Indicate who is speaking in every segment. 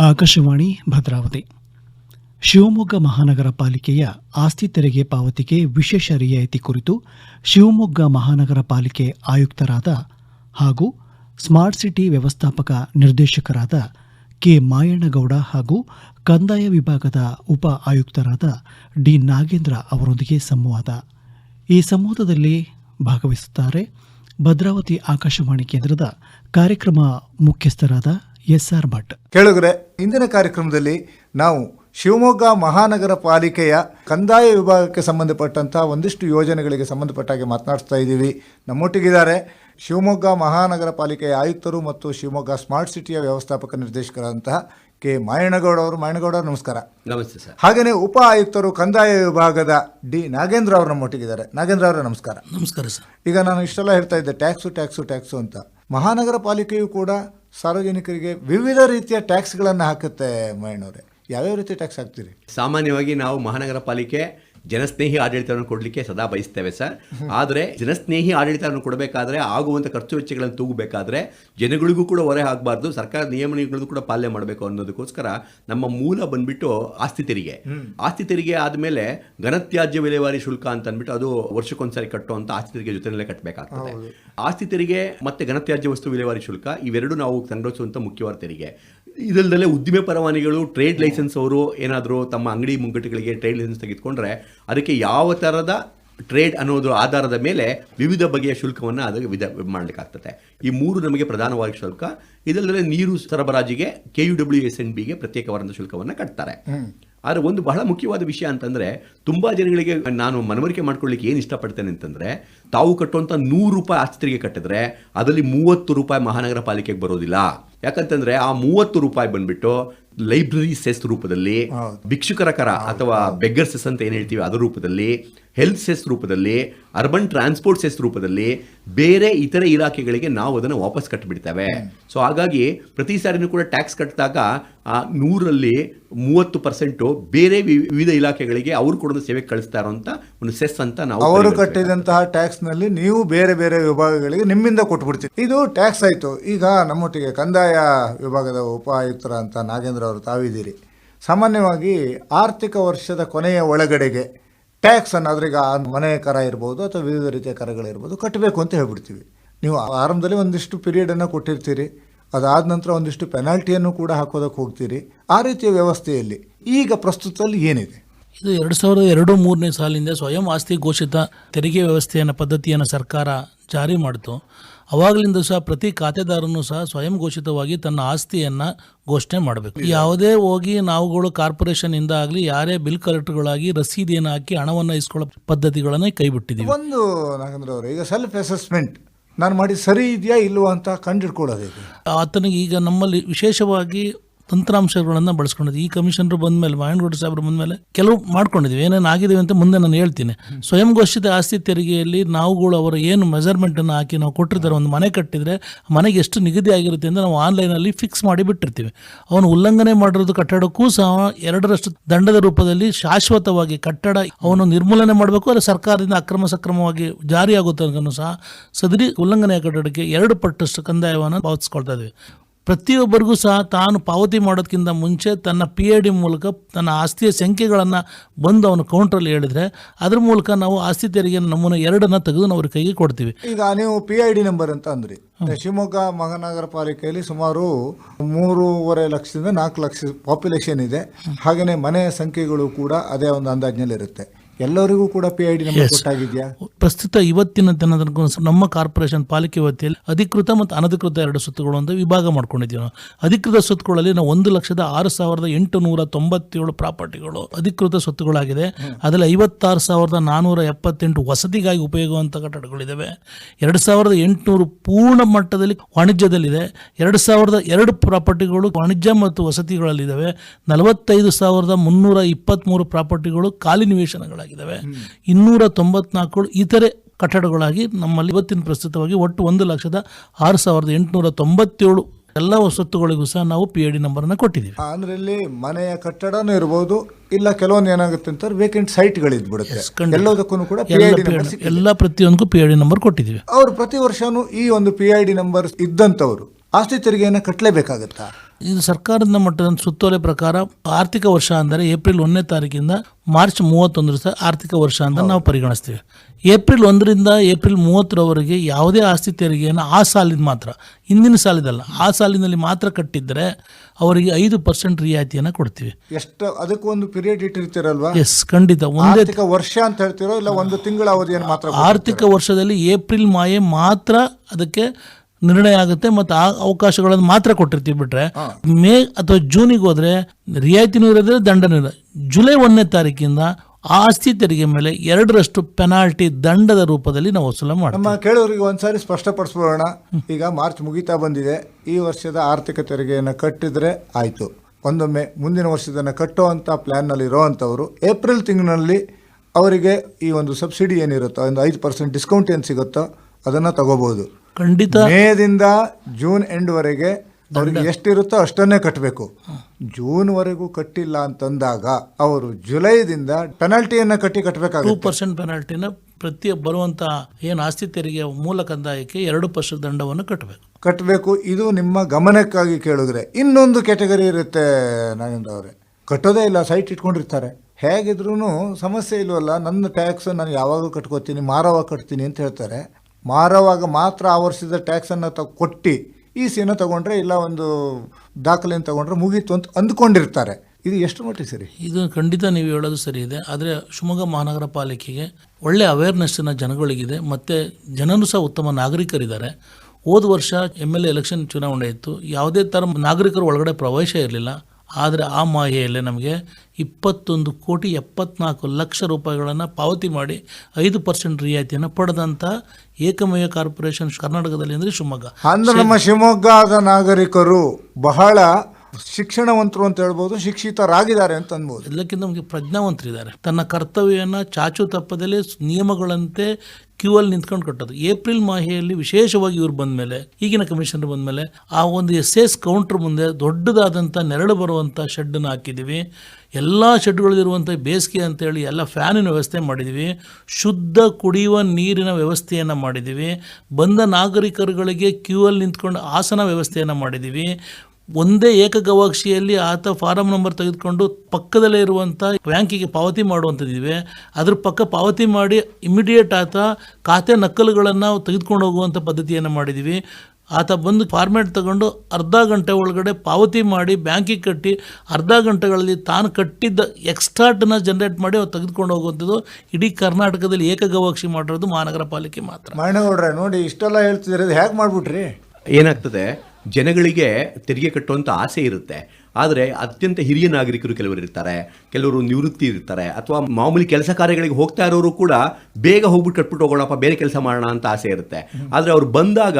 Speaker 1: ಆಕಾಶವಾಣಿ ಭದ್ರಾವತಿ. ಶಿವಮೊಗ್ಗ ಮಹಾನಗರ ಪಾಲಿಕೆಯ ಆಸ್ತಿ ತೆರಿಗೆ ಪಾವತಿಗೆ ವಿಶೇಷ ರಿಯಾಯಿತಿ ಕುರಿತು ಶಿವಮೊಗ್ಗ ಮಹಾನಗರ ಪಾಲಿಕೆ ಆಯುಕ್ತರಾದ ಹಾಗೂ ಸ್ಮಾರ್ಟ್ ಸಿಟಿ ವ್ಯವಸ್ಥಾಪಕ ನಿರ್ದೇಶಕರಾದ ಕೆ ಮಾಯಣ್ಣಗೌಡ ಹಾಗೂ ಕಂದಾಯ ವಿಭಾಗದ ಉಪ ಆಯುಕ್ತರಾದ ಡಿ ನಾಗೇಂದ್ರ ಅವರೊಂದಿಗೆ ಸಂವಾದ. ಈ ಸಂವಾದದಲ್ಲಿ ಭಾಗವಹಿಸುತ್ತಾರೆ ಭದ್ರಾವತಿ ಆಕಾಶವಾಣಿ ಕೇಂದ್ರದ ಕಾರ್ಯಕ್ರಮ ಮುಖ್ಯಸ್ಥರಾದ ಎಸ್ಆರ್ ಭಟ್.
Speaker 2: ಕೇಳುಗರೆ ಇಂದಿನ ಕಾರ್ಯಕ್ರಮದಲ್ಲಿ ನಾವು ಶಿವಮೊಗ್ಗ ಮಹಾನಗರ ಪಾಲಿಕೆಯ ಕಂದಾಯ ವಿಭಾಗಕ್ಕೆ ಸಂಬಂಧಪಟ್ಟಂತಹ ಒಂದಿಷ್ಟು ಯೋಜನೆಗಳಿಗೆ ಸಂಬಂಧಪಟ್ಟ ಹಾಗೆ ಮಾತನಾಡ್ತಾ ಇದ್ದೀವಿ. ನಮ್ಮೊಟ್ಟಿಗಿದ್ದಾರೆ ಶಿವಮೊಗ್ಗ ಮಹಾನಗರ ಪಾಲಿಕೆಯ ಆಯುಕ್ತರು ಮತ್ತು ಶಿವಮೊಗ್ಗ ಸ್ಮಾರ್ಟ್ ಸಿಟಿಯ ವ್ಯವಸ್ಥಾಪಕ ನಿರ್ದೇಶಕರಾದಂತಹ ಕೆ ಮಾಯಣ್ಣಗೌಡ ಅವರು. ಮಾಯಣ್ಣಗೌಡ ಅವರು ನಮಸ್ಕಾರ.
Speaker 3: ನಮಸ್ತೆ ಸರ್.
Speaker 2: ಹಾಗೆಯೇ ಉಪ ಆಯುಕ್ತರು ಕಂದಾಯ ವಿಭಾಗದ ಡಿ ನಾಗೇಂದ್ರ ಅವರು ನಮ್ಮೊಟ್ಟಿಗಿದ್ದಾರೆ. ನಾಗೇಂದ್ರ ಅವರ ನಮಸ್ಕಾರ.
Speaker 4: ನಮಸ್ಕಾರ ಸರ್.
Speaker 2: ಈಗ ನಾನು ಇಷ್ಟೆಲ್ಲ ಹೇಳ್ತಾ ಇದ್ದೆ ಟ್ಯಾಕ್ಸು ಟ್ಯಾಕ್ಸು ಟ್ಯಾಕ್ಸು ಅಂತ. ಮಹಾನಗರ ಪಾಲಿಕೆಯು ಕೂಡ ಸಾರ್ವಜನಿಕರಿಗೆ ವಿವಿಧ ರೀತಿಯ ಟ್ಯಾಕ್ಸ್ಗಳನ್ನು ಹಾಕುತ್ತೆ ಮೈನವರೇ ಯಾವ್ಯಾವ ರೀತಿ ಟ್ಯಾಕ್ಸ್ ಹಾಕ್ತೀರಿ?
Speaker 3: ಸಾಮಾನ್ಯವಾಗಿ ನಾವು ಮಹಾನಗರ ಪಾಲಿಕೆ ಜನಸ್ನೇಹಿ ಆಡಳಿತವನ್ನು ಕೊಡಲಿಕ್ಕೆ ಸದಾ ಬಯಸ್ತೇವೆ ಸರ್. ಆದರೆ ಜನಸ್ನೇಹಿ ಆಡಳಿತವನ್ನು ಕೊಡಬೇಕಾದ್ರೆ ಆಗುವಂಥ ಖರ್ಚು ವೆಚ್ಚಗಳನ್ನು ತೂಗಬೇಕಾದ್ರೆ ಜನಗಳಿಗೂ ಕೂಡ ಹೊರೆ ಆಗಬಾರ್ದು ಸರ್ಕಾರ ನಿಯಮಗಳಿಗೂ ಕೂಡ ಪಾಲನೆ ಮಾಡಬೇಕು ಅನ್ನೋದಕ್ಕೋಸ್ಕರ ನಮ್ಮ ಮೂಲ ಬಂದ್ಬಿಟ್ಟು ಆಸ್ತಿ ತೆರಿಗೆ. ಆಸ್ತಿ ತೆರಿಗೆ ಆದಮೇಲೆ ಘನತ್ಯಾಜ್ಯ ವಿಲೇವಾರಿ ಶುಲ್ಕ ಅಂತ ಅಂದ್ಬಿಟ್ಟು ಅದು ವರ್ಷಕ್ಕೊಂದ್ಸರಿ ಕಟ್ಟುವಂಥ ಆಸ್ತಿ ತೆರಿಗೆ ಜೊತೆಯಲ್ಲೇ ಕಟ್ಟಬೇಕಾಗ್ತದೆ. ಆಸ್ತಿ ತೆರಿಗೆ ಮತ್ತೆ ಘನತ್ಯಾಜ್ಯ ವಸ್ತು ವಿಲೇವಾರಿ ಶುಲ್ಕ ಇವೆರಡು ನಾವು ಸಂಗ್ರಹಿಸುವಂಥ ಮುಖ್ಯವಾದ ತೆರಿಗೆ. ಇದಲ್ಲದೆ ಉದ್ದಿಮೆ ಪರವಾನಿಗಳು ಟ್ರೇಡ್ ಲೈಸೆನ್ಸ್ ಅವರು ಏನಾದರೂ ತಮ್ಮ ಅಂಗಡಿ ಮುಂಗಟ್ಟುಗಳಿಗೆ ಟ್ರೇಡ್ ಲೈಸೆನ್ಸ್ ತೆಗೆದುಕೊಂಡ್ರೆ ಅದಕ್ಕೆ ಯಾವ ಥರದ ಟ್ರೇಡ್ ಅನ್ನೋದ್ರ ಆಧಾರದ ಮೇಲೆ ವಿವಿಧ ಬಗೆಯ ಶುಲ್ಕವನ್ನು ಅದಕ್ಕೆ ವಿಧ ಮಾಡಲಿಕ್ಕಾಗ್ತದೆ ಈ ಮೂರು ನಮಗೆ ಪ್ರಧಾನವಾಗಿ ಶುಲ್ಕ ಇದಲ್ಲದೆ ನೀರು ಸರಬರಾಜಿಗೆ K U W S N ಬಿಗೆ ಪ್ರತ್ಯೇಕವಾದಂಥ ಶುಲ್ಕವನ್ನು ಕಟ್ತಾರೆ. ಆದರೆ ಒಂದು ಬಹಳ ಮುಖ್ಯವಾದ ವಿಷಯ ಅಂತಂದರೆ ತುಂಬ ಜನಗಳಿಗೆ ನಾನು ಮನವರಿಕೆ ಮಾಡ್ಕೊಳ್ಳಿಕ್ಕೆ ಏನು ಇಷ್ಟಪಡ್ತೇನೆ ಅಂತಂದರೆ ತಾವು ಕಟ್ಟುವಂಥ ನೂರು ರೂಪಾಯಿ ಆಸ್ತಿಗೆ ಕಟ್ಟಿದ್ರೆ ಅದರಲ್ಲಿ ಮೂವತ್ತು ರೂಪಾಯಿ ಮಹಾನಗರ ಪಾಲಿಕೆಗೆ ಬರೋದಿಲ್ಲ. ಯಾಕಂತಂದ್ರೆ ಆ ಮೂವತ್ತು ರೂಪಾಯಿ ಬಂದ್ಬಿಟ್ಟು ಲೈಬ್ರರಿ ಸೆಸ್ ರೂಪದಲ್ಲಿ ಭಿಕ್ಷುಕರ ಕರ ಅಥವಾ ಬೆಗ್ಗರ್ ಸೆಸ್ ಅಂತ ಏನು ಹೇಳ್ತೀವಿ ಅದರ ರೂಪದಲ್ಲಿ ಹೆಲ್ತ್ ಸೆಸ್ ರೂಪದಲ್ಲಿ ಅರ್ಬನ್ ಟ್ರಾನ್ಸ್ಪೋರ್ಟ್ ಸೆಸ್ ರೂಪದಲ್ಲಿ ಬೇರೆ ಇತರೆ ಇಲಾಖೆಗಳಿಗೆ ನಾವು ಅದನ್ನು ವಾಪಸ್ ಕಟ್ಟಿಬಿಡ್ತೇವೆ ಸೊ ಹಾಗಾಗಿ ಪ್ರತಿ ಸಾರಿನೂ ಕೂಡ ಟ್ಯಾಕ್ಸ್ ಕಟ್ಟಿದಾಗ ಆ ನೂರಲ್ಲಿ ಮೂವತ್ತು ಪರ್ಸೆಂಟು ಬೇರೆ ವಿ- ವಿವಿಧ ಇಲಾಖೆಗಳಿಗೆ ಅವರು ಕೂಡ ಸೇವೆ ಕಳಿಸ್ತಾ ಇರೋಂಥ ಒಂದು ಸೆಸ್ ಅಂತ ನಾವು
Speaker 2: ಅವರು. ಕಟ್ಟಿದಂತಹ ಟ್ಯಾಕ್ಸ್ನಲ್ಲಿ ನೀವು ಬೇರೆ ಬೇರೆ ವಿಭಾಗಗಳಿಗೆ ನಿಮ್ಮಿಂದ ಕೊಟ್ಬಿಡ್ತೀವಿ ಇದು ಟ್ಯಾಕ್ಸ್ ಆಯಿತು. ಈಗ ನಮ್ಮೊಟ್ಟಿಗೆ ಕಂದಾಯ ವಿಭಾಗದ ಉಪಾಯುಕ್ತರ ಅಂತ ನಾಗೇಂದ್ರ ಅವರು ತಾವಿದ್ದೀರಿ. ಸಾಮಾನ್ಯವಾಗಿ ಆರ್ಥಿಕ ವರ್ಷದ ಕೊನೆಯ ಒಳಗಡೆಗೆ ಟ್ಯಾಕ್ಸ್ ಅನ್ನು ಈಗ ಮನೆ ಕರ ಇರ್ಬೋದು ಅಥವಾ ವಿವಿಧ ರೀತಿಯ ಕರಗಳಿರ್ಬೋದು ಕಟ್ಟಬೇಕು ಅಂತ ಹೇಳ್ಬಿಡ್ತೀವಿ. ನೀವು ಆರಂಭದಲ್ಲಿ ಒಂದಿಷ್ಟು ಪೀರಿಯಡನ್ನು ಕೊಟ್ಟಿರ್ತೀರಿ. ಅದಾದ ನಂತರ ಒಂದಿಷ್ಟು ಪೆನಾಲ್ಟಿಯನ್ನು ಕೂಡ ಹಾಕೋದಕ್ಕೆ ಹೋಗ್ತೀರಿ. ಆ ರೀತಿಯ ವ್ಯವಸ್ಥೆಯಲ್ಲಿ ಈಗ ಪ್ರಸ್ತುತದಲ್ಲಿ ಏನಿದೆ?
Speaker 4: ಇದು ಎರಡು ಸಾವಿರದ ಎರಡು ಮೂರನೇ ಸಾಲಿಂದ ಸ್ವಯಂ ಆಸ್ತಿ ಘೋಷಿತ ತೆರಿಗೆ ವ್ಯವಸ್ಥೆಯನ್ನು, ಪದ್ಧತಿಯನ್ನು ಸರ್ಕಾರ ಜಾರಿ ಮಾಡಿತು. ಅವಾಗಲಿಂದ ಸಹ ಪ್ರತಿ ಖಾತೆದಾರನು ಸಹ ಸ್ವಯಂ ಘೋಷಿತವಾಗಿ ತನ್ನ ಆಸ್ತಿಯನ್ನು ಘೋಷಣೆ ಮಾಡಬೇಕು. ಯಾವುದೇ ಹೋಗಿ ನಾವುಗಳು ಕಾರ್ಪೊರೇಷನ್ ಇಂದ ಆಗಲಿ ಯಾರೇ ಬಿಲ್ ಕಲೆಕ್ಟರ್ಗಳಾಗಿ ರಸೀದಿಯನ್ನು ಹಾಕಿ ಹಣವನ್ನು ಇಸ್ಕೊಳ್ಳೋ ಪದ್ಧತಿಗಳನ್ನು ಕೈ ಬಿಟ್ಟಿದ್ದೀವಿ
Speaker 2: ಒಂದು ನಾಗೇಂದ್ರ ಅವರು ಈಗ ಸೆಲ್ಫ್ ಅಸೆಸ್ಮೆಂಟ್ ನಾನು ಮಾಡಿ ಸರಿ ಇದೆಯಾ ಇಲ್ವಾ ಅಂತ ಕಂಡಿಡ್ಕೊಳ್ಳೋದು
Speaker 4: ಆತನಿಗೆ ಈಗ ನಮ್ಮಲ್ಲಿ ವಿಶೇಷವಾಗಿ ತಂತ್ರಾಂಶಗಳನ್ನು ಬಳಸ್ಕೊಂಡಿದ್ವಿ ಈ ಕಮಿಷನರ್ ಬಂದ್ಮೇಲೆ ಮಾಯನಗೌಡ ಸಾಹೇಬ್ರು ಬಂದ್ಮೇಲೆ ಕೆಲವು ಮಾಡ್ಕೊಂಡಿದ್ವಿ. ಏನೇನು ಆಗಿದ್ದೀವಿ ಅಂತ ಮುಂದೆ ನಾನು ಹೇಳ್ತೀನಿ. ಸ್ವಯಂ ಘೋಷಿತ ಆಸ್ತಿ ತೆರಿಗೆಯಲ್ಲಿ ನಾವುಗಳು ಅವರು ಏನು ಮೆಜರ್ಮೆಂಟನ್ನು ಹಾಕಿ ನಾವು ಕೊಟ್ಟಿರ್ತಾರೆ, ಒಂದು ಮನೆ ಕಟ್ಟಿದ್ರೆ ಮನೆಗೆ ಎಷ್ಟು ನಿಗದಿ ಆಗಿರುತ್ತೆ ಅಂತ ನಾವು ಆನ್ಲೈನಲ್ಲಿ ಫಿಕ್ಸ್ ಮಾಡಿ ಬಿಟ್ಟಿರ್ತೀವಿ. ಅವನು ಉಲ್ಲಂಘನೆ ಮಾಡಿರೋದು ಕಟ್ಟಡಕ್ಕೂ ಸಹ ಎರಡರಷ್ಟು ದಂಡದ ರೂಪದಲ್ಲಿ ಶಾಶ್ವತವಾಗಿ ಕಟ್ಟಡ ಅವನು ನಿರ್ಮೂಲನೆ ಮಾಡಬೇಕು ಅಲ್ಲ ಸರ್ಕಾರದಿಂದ ಅಕ್ರಮ ಸಕ್ರಮವಾಗಿ ಜಾರಿಯಾಗುತ್ತೆ ಸಹ ಸದರಿ ಉಲ್ಲಂಘನೆಯ ಕಟ್ಟಡಕ್ಕೆ ಎರಡು ಪಟ್ಟಷ್ಟು ಕಂದಾಯವನ್ನು ಪಾವತಿಸ್ಕೊಳ್ತಾ ಇದ್ದೀವಿ ಪ್ರತಿಯೊಬ್ಬರಿಗೂ ಸಹ ತಾನು ಪಾವತಿ ಮಾಡೋದಕ್ಕಿಂತ ಮುಂಚೆ ತನ್ನ ಪಿ ಎ ಡಿ ಮೂಲಕ ತನ್ನ ಆಸ್ತಿಯ ಸಂಖ್ಯೆಗಳನ್ನು ಬಂದು ಅವನು ಕೌಂಟ್ರಲ್ಲಿ ಹೇಳಿದ್ರೆ ಅದ್ರ ಮೂಲಕ ನಾವು ಆಸ್ತಿ ತೆರಿಗೆ ನಮ್ಮನ್ನು ಎರಡನ್ನು ತೆಗೆದು ನಾವು ಅವ್ರ ಕೈಗೆ ಕೊಡ್ತೀವಿ.
Speaker 2: ಈಗ ನೀವು ಪಿ ಐ ಡಿ ನಂಬರ್ ಅಂತ ಅಂದ್ರಿ. ಶಿವಮೊಗ್ಗ ಮಹಾನಗರ ಪಾಲಿಕೆಯಲ್ಲಿ ಸುಮಾರು ಮೂರುವರೆ ಲಕ್ಷದಿಂದ ನಾಲ್ಕು ಲಕ್ಷ ಪಾಪ್ಯುಲೇಷನ್ ಇದೆ. ಹಾಗೆಯೇ ಮನೆ ಸಂಖ್ಯೆಗಳು ಕೂಡ ಅದೇ ಒಂದು ಅಂದಾಜಿನಲ್ಲಿ ಇರುತ್ತೆ ಎಲ್ಲರಿಗೂ ಕೂಡ ಪಿ ಐ ಡಿ ನಂಬರ್ ಕೊಟ್ಟಾಗಿದೆಯಾ
Speaker 4: ಪ್ರಸ್ತುತ ಇವತ್ತಿನ ದಿನದ ನಮ್ಮ ಕಾರ್ಪೊರೇಷನ್ ಪಾಲಿಕೆ ವತಿಯಲ್ಲಿ ಅಧಿಕೃತ ಮತ್ತು ಅನಧಿಕೃತ ಎರಡು ಸುತ್ತುಗಳು ಅಂತ ವಿಭಾಗ ಮಾಡ್ಕೊಂಡಿದ್ದೀವಿ ನಾವು. ಅಧಿಕೃತ ಸ್ವತ್ತುಗಳಲ್ಲಿ ನಾವು ಒಂದು ಲಕ್ಷದ ಆರು ಸಾವಿರದ ಎಂಟು ನೂರ ತೊಂಬತ್ತೇಳು ಪ್ರಾಪರ್ಟಿಗಳು ಅಧಿಕೃತ ಸ್ವತ್ತುಗಳಾಗಿದೆ. ಅದರಲ್ಲಿ ಐವತ್ತಾರು ಸಾವಿರದ ನಾನ್ನೂರ ಎಪ್ಪತ್ತೆಂಟು ವಸತಿಗಾಗಿ ಉಪಯೋಗವಂತ ಕಟ್ಟಡಗಳಿದ್ದಾವೆ ಎರಡು ಸಾವಿರದ ಎಂಟುನೂರು ಪೂರ್ಣ ಮಟ್ಟದಲ್ಲಿ ವಾಣಿಜ್ಯದಲ್ಲಿದೆ. ಎರಡು ಸಾವಿರದ ಎರಡು ಪ್ರಾಪರ್ಟಿಗಳು ವಾಣಿಜ್ಯ ಮತ್ತು ವಸತಿಗಳಲ್ಲಿದ್ದಾವೆ ನಲವತ್ತೈದು ಸಾವಿರದ ಮುನ್ನೂರ ಇಪ್ಪತ್ತ್ಮೂರು ಪ್ರಾಪರ್ಟಿಗಳು ಖಾಲಿ ನಿವೇಶನಗಳಾಗಿದ್ದಾವೆ ಇನ್ನೂರ ತೊಂಬತ್ನಾಲ್ಕು ಇತರೆ ಕಟ್ಟಡಗಳಾಗಿ ನಮ್ಮಲ್ಲಿ ಇವತ್ತಿನ ಪ್ರಸ್ತುತವಾಗಿ ಒಟ್ಟು ಒಂದು ಲಕ್ಷದ ಆರು ಸಾವಿರದ ಎಂಟುನೂರ ತೊಂಬತ್ತೇಳು ಎಲ್ಲ ವಸತ್ತುಗಳಿಗೂ ಸಹ ನಾವು ಪಿ ಐ ಡಿ ನಂಬರನ್ನು ಕೊಟ್ಟಿದ್ದೀವಿ.
Speaker 2: ಅಂದ್ರೆ ಇಲ್ಲಿ ಮನೆಯ ಕಟ್ಟಡನೂ ಇರ್ಬೋದು ಇಲ್ಲ ಕೆಲವೊಂದು ಏನಾಗುತ್ತೆ ಅಂತ ವೇಕೆಂಟ್ ಸೈಟ್ಗಳಿದ್ಬಿಡುತ್ತೆ. ಎಲ್ಲದಕ್ಕೂ ಕೂಡ
Speaker 4: ಎಲ್ಲ ಪ್ರತಿಯೊಂದಕ್ಕೂ ಪಿ ಐ ಡಿ ನಂಬರ್ ಕೊಟ್ಟಿದ್ದೀವಿ.
Speaker 2: ಅವರು ಪ್ರತಿ ವರ್ಷನೂ ಈ ಒಂದು ಪಿ ಐ ಡಿ ನಂಬರ್ ಇದ್ದಂಥವ್ರು ಆಸ್ತಿ ತೆರಿಗೆಯನ್ನು ಕಟ್ಟಲೇಬೇಕಾಗತ್ತಾ
Speaker 4: ಇದು ಸರ್ಕಾರದ ಮಟ್ಟದ ಸುತ್ತೋಲೆ ಪ್ರಕಾರ ಆರ್ಥಿಕ ವರ್ಷ ಅಂದರೆ ಏಪ್ರಿಲ್ ಒಂದನೇ ತಾರೀಕಿಂದ ಮಾರ್ಚ್ ಮೂವತ್ತೊಂದರ ಸಹ ಆರ್ಥಿಕ ವರ್ಷ ಅಂತ ನಾವು ಪರಿಗಣಿಸ್ತೀವಿ. ಏಪ್ರಿಲ್ ಒಂದರಿಂದ ಏಪ್ರಿಲ್ ಮೂವತ್ತರವರೆಗೆ ಯಾವುದೇ ಆಸ್ತಿ ತೆರಿಗೆಯನ್ನು ಆ ಸಾಲಿನ ಮಾತ್ರ ಹಿಂದಿನ ಸಾಲಿದಲ್ಲ ಆ ಸಾಲಿನಲ್ಲಿ ಮಾತ್ರ ಕಟ್ಟಿದ್ದರೆ ಅವರಿಗೆ ಐದು ಪರ್ಸೆಂಟ್ ರಿಯಾಯಿತಿಯನ್ನು ಕೊಡ್ತೀವಿ.
Speaker 2: ಎಷ್ಟು ಅದಕ್ಕೆ ಒಂದು ಪೀರಿಯಡ್ ಇಟ್ಟಿರ್ತೀರಲ್ವಾ?
Speaker 4: ಎಸ್ ಖಂಡಿತ. ಒಂದೇ
Speaker 2: ವರ್ಷ ಅಂತ ಹೇಳ್ತಿರೋ ಇಲ್ಲ ಒಂದು ತಿಂಗಳ ಅವಧಿಯನ್ನು ಮಾತ್ರ
Speaker 4: ಆರ್ಥಿಕ ವರ್ಷದಲ್ಲಿ ಏಪ್ರಿಲ್ ಮಾಯೆ ಮಾತ್ರ ಅದಕ್ಕೆ ನಿರ್ಣಯ ಆಗುತ್ತೆ ಮತ್ತು ಆ ಅವಕಾಶಗಳನ್ನು ಮಾತ್ರ ಕೊಟ್ಟಿರ್ತೀವಿ ಬಿಟ್ರೆ ಮೇ ಅಥವಾ ಜೂನಿಗೆ ಹೋದ್ರೆ ರಿಯಾಯಿತಿನೂ ಇರೋದ್ರೆ ದಂಡನೂ ಇಲ್ಲ ಜುಲೈ ಒಂದನೇ ತಾರೀಕಿಂದ ಆಸ್ತಿ ತೆರಿಗೆ ಮೇಲೆ ಎರಡರಷ್ಟು ಪೆನಾಲ್ಟಿ ದಂಡದ ರೂಪದಲ್ಲಿ ನಾವು ವಸೂಲ ಮಾಡ್ತೀವಿ.
Speaker 2: ನಮ್ಮ ಕೇಳೋರಿಗೆ ಒಂದ್ಸಾರಿ ಸ್ಪಷ್ಟಪಡಿಸ್ಬೋಣ ಈಗ ಮಾರ್ಚ್ ಮುಗಿತಾ ಬಂದಿದೆ. ಈ ವರ್ಷದ ಆರ್ಥಿಕ ತೆರಿಗೆಯನ್ನು ಕಟ್ಟಿದ್ರೆ ಆಯಿತು. ಒಂದೊಮ್ಮೆ ಮುಂದಿನ ವರ್ಷದನ್ನು ಪ್ಲಾನ್ನಲ್ಲಿ ಇರುವಂತವರು ಏಪ್ರಿಲ್ ತಿಂಗಳಲ್ಲಿ ಅವರಿಗೆ ಈ ಒಂದು ಸಬ್ಸಿಡಿ ಏನಿರುತ್ತೋ ಒಂದು ಐದು ಪರ್ಸೆಂಟ್ ಡಿಸ್ಕೌಂಟ್ ಏನು ಸಿಗುತ್ತೋ ಅದನ್ನು ತಗೋಬಹುದು.
Speaker 4: ಖಂಡಿತ
Speaker 2: ಮೇದಿಂದ ಜೂನ್ ಎಂಡ್ವರೆಗೆ ಅವ್ರಿಗೆ ಎಷ್ಟಿರುತ್ತೋ ಅಷ್ಟನ್ನೇ ಕಟ್ಟಬೇಕು ಜೂನ್ವರೆಗೂ ಕಟ್ಟಿಲ್ಲ ಅಂತಂದಾಗ ಅವರು ಜುಲೈದಿಂದ ಪೆನಾಲ್ಟಿಯನ್ನು ಕಟ್ಟಿ
Speaker 4: ಟೂ
Speaker 2: ಕಟ್ಟಬೇಕಾಗುತ್ತೆ
Speaker 4: ಪರ್ಸೆಂಟ್ ಪೆನಾಲ್ಟಿನ ಪ್ರತಿ ಬರುವಂತ ಏನು ಆಸ್ತಿ ತೆರಿಗೆ ಮೂಲ ಕಂದಾಯಕ್ಕೆ ಎರಡು ಪರ್ಸೆಂಟ್ ದಂಡವನ್ನು ಕಟ್ಟಬೇಕು
Speaker 2: ಕಟ್ಟಬೇಕು ಇದು ನಿಮ್ಮ ಗಮನಕ್ಕಾಗಿ ಕೇಳಿದ್ರೆ ಇನ್ನೊಂದು ಕ್ಯಾಟಗರಿ ಇರುತ್ತೆ ನಾಗೇಂದ್ರ ಅವರೇ. ಕಟ್ಟೋದೇ ಇಲ್ಲ ಸೈಟ್ ಇಟ್ಕೊಂಡಿರ್ತಾರೆ. ಹೇಗಿದ್ರೂ ಸಮಸ್ಯೆ ಇಲ್ವಲ್ಲ ನನ್ನ ಟ್ಯಾಕ್ಸ್ ನಾನು ಯಾವಾಗ ಕಟ್ಕೋತೀನಿ ಮಾರವಾಗ ಕಟ್ತೀನಿ ಅಂತ ಹೇಳ್ತಾರೆ. ಮಾರವಾಗ ಮಾತ್ರ ಆವರಿಸಿದ ಟ್ಯಾಕ್ಸನ್ನು ತ ಕೊಟ್ಟು ಈ ಸೀನ ತಗೊಂಡ್ರೆ ಇಲ್ಲ ಒಂದು ದಾಖಲೆಯನ್ನು ತಗೊಂಡ್ರೆ ಮುಗೀತು ಅಂತ ಅಂದ್ಕೊಂಡಿರ್ತಾರೆ. ಇದು ಎಷ್ಟು ಮಟ್ಟಿಗೆ ಸರಿ?
Speaker 4: ಇದು ಖಂಡಿತ ನೀವು ಹೇಳೋದು ಸರಿ ಇದೆ. ಆದರೆ ಶಿವಮೊಗ್ಗ ಮಹಾನಗರ ಪಾಲಿಕೆಗೆ ಒಳ್ಳೆ ಅವೇರ್ನೆಸ್ಸಿನ ಜನಗಳಿಗಿದೆ. ಮತ್ತು ಜನರು ಸಹ ಉತ್ತಮ ನಾಗರಿಕರಿದ್ದಾರೆ. ಹೋದ ವರ್ಷ ಎಂ ಎಲ್ ಎ ಎಲೆಕ್ಷನ್ ಚುನಾವಣೆ ಇತ್ತು. ಯಾವುದೇ ಥರ ನಾಗರಿಕರು ಒಳಗಡೆ ಪ್ರವೇಶ ಇರಲಿಲ್ಲ. ಆದರೆ ಆ ಮಾಹೆಯಲ್ಲೇ ನಮಗೆ ಇಪ್ಪತ್ತೊಂದು ಕೋಟಿ ಎಪ್ಪತ್ನಾಲ್ಕು ಲಕ್ಷ ರೂಪಾಯಿಗಳನ್ನು ಪಾವತಿ ಮಾಡಿ ಐದು ಪರ್ಸೆಂಟ್ ರಿಯಾಯಿತಿಯನ್ನು ಪಡೆದಂಥ ಏಕಮಯ ಕಾರ್ಪೊರೇಷನ್ ಕರ್ನಾಟಕದಲ್ಲಿ ಅಂದರೆ ಶಿವಮೊಗ್ಗ.
Speaker 2: ಅಂದ್ರೆ ನಮ್ಮ ಶಿವಮೊಗ್ಗದ ನಾಗರಿಕರು ಬಹಳ ಶಿಕ್ಷಣವಂತರು ಅಂತ ಹೇಳ್ಬೋದು ಶಿಕ್ಷಿತರಾಗಿದ್ದಾರೆ ಅಂತ ಅನ್ಬೋದು.
Speaker 4: ಎಲ್ಲಕ್ಕಿಂತ ನಮಗೆ ಪ್ರಜ್ಞಾವಂತರಿದ್ದಾರೆ. ತನ್ನ ಕರ್ತವ್ಯವನ್ನು ಚಾಚು ತಪ್ಪದಲ್ಲಿ ನಿಯಮಗಳಂತೆ ಕ್ಯೂ ಅಲ್ಲಿ ನಿಂತ್ಕೊಂಡು ಕಟ್ಟೋದು. ಏಪ್ರಿಲ್ ಮಾಹೆಯಲ್ಲಿ ವಿಶೇಷವಾಗಿ ಇವ್ರು ಬಂದಮೇಲೆ, ಈಗಿನ ಕಮಿಷನರ್ ಬಂದ ಮೇಲೆ ಆ ಒಂದು ಎಸ್ ಎಸ್ ಕೌಂಟರ್ ಮುಂದೆ ದೊಡ್ಡದಾದಂಥ ನೆರಳು ಬರುವಂಥ ಶೆಡ್ಡನ್ನು ಹಾಕಿದ್ದೀವಿ ಎಲ್ಲ ಶೆಡ್ಗಳಲ್ಲಿರುವಂಥ ಬೇಸಿಗೆ ಅಂತೇಳಿ ಎಲ್ಲ ಫ್ಯಾನಿನ ವ್ಯವಸ್ಥೆ ಮಾಡಿದ್ದೀವಿ ಶುದ್ಧ ಕುಡಿಯುವ ನೀರಿನ ವ್ಯವಸ್ಥೆಯನ್ನು ಮಾಡಿದ್ದೀವಿ ಬಂದ ನಾಗರಿಕರುಗಳಿಗೆ ಕ್ಯೂ ಅಲ್ಲಿ ನಿಂತ್ಕೊಂಡು ಆಸನ ವ್ಯವಸ್ಥೆಯನ್ನು ಮಾಡಿದ್ದೀವಿ ಒಂದೇ ಏಕಗವಾಕ್ಷಿಯಲ್ಲಿ ಆತ ಫಾರಂ ನಂಬರ್ ತೆಗೆದುಕೊಂಡು ಪಕ್ಕದಲ್ಲೇ ಇರುವಂಥ ಬ್ಯಾಂಕಿಗೆ ಪಾವತಿ ಮಾಡುವಂಥದ್ದಿವೆ. ಅದ್ರ ಪಕ್ಕ ಪಾವತಿ ಮಾಡಿ ಇಮಿಡಿಯೇಟ್ ಆತ ಖಾತೆ ನಕಲುಗಳನ್ನು ತೆಗೆದುಕೊಂಡು ಹೋಗುವಂಥ ಪದ್ಧತಿಯನ್ನು ಮಾಡಿದ್ದೀವಿ ಆತ ಬಂದು ಫಾರ್ಮ್ಯಾಟ್ ತಗೊಂಡು ಅರ್ಧ ಗಂಟೆ ಒಳಗಡೆ ಪಾವತಿ ಮಾಡಿ ಬ್ಯಾಂಕಿಗೆ ಕಟ್ಟಿ ಅರ್ಧ ಗಂಟೆಗಳಲ್ಲಿ ತಾನು ಕಟ್ಟಿದ್ದ ಎಕ್ಸ್ಟ್ರಾಟನ್ನು ಜನರೇಟ್ ಮಾಡಿ ಅವ್ರು ತೆಗೆದುಕೊಂಡು ಹೋಗುವಂಥದ್ದು. ಇಡೀ ಕರ್ನಾಟಕದಲ್ಲಿ ಏಕಗವಾಕ್ಷಿ ಮಾಡಿರೋದು ಮಹಾನಗರ ಪಾಲಿಕೆ ಮಾತ್ರ.
Speaker 2: ಮಾಯನಗೌಡ್ರೆ ನೋಡಿ ಇಷ್ಟೆಲ್ಲ ಹೇಳ್ತಿದ್ರೆ ಹೇಗೆ ಮಾಡ್ಬಿಟ್ರಿ.
Speaker 3: ಏನಾಗ್ತದೆ? ಜನಗಳಿಗೆ ತೆರಿಗೆ ಕಟ್ಟುವಂಥ ಆಸೆ ಇರುತ್ತೆ. ಆದರೆ ಅತ್ಯಂತ ಹಿರಿಯ ನಾಗರಿಕರು ಕೆಲವರು ಇರ್ತಾರೆ ಕೆಲವರು ನಿವೃತ್ತಿ ಇರ್ತಾರೆ ಅಥವಾ ಮಾಮೂಲಿ ಕೆಲಸ ಕಾರ್ಯಗಳಿಗೆ ಹೋಗ್ತಾ ಇರೋರು ಕೂಡ ಬೇಗ ಹೋಗ್ಬಿಟ್ಟು ಕಟ್ಬಿಟ್ಟು ಹೋಗೋಣಪ್ಪ ಬೇರೆ ಕೆಲಸ ಮಾಡೋಣ ಅಂತ ಆಸೆ ಇರುತ್ತೆ. ಆದರೆ ಅವ್ರು ಬಂದಾಗ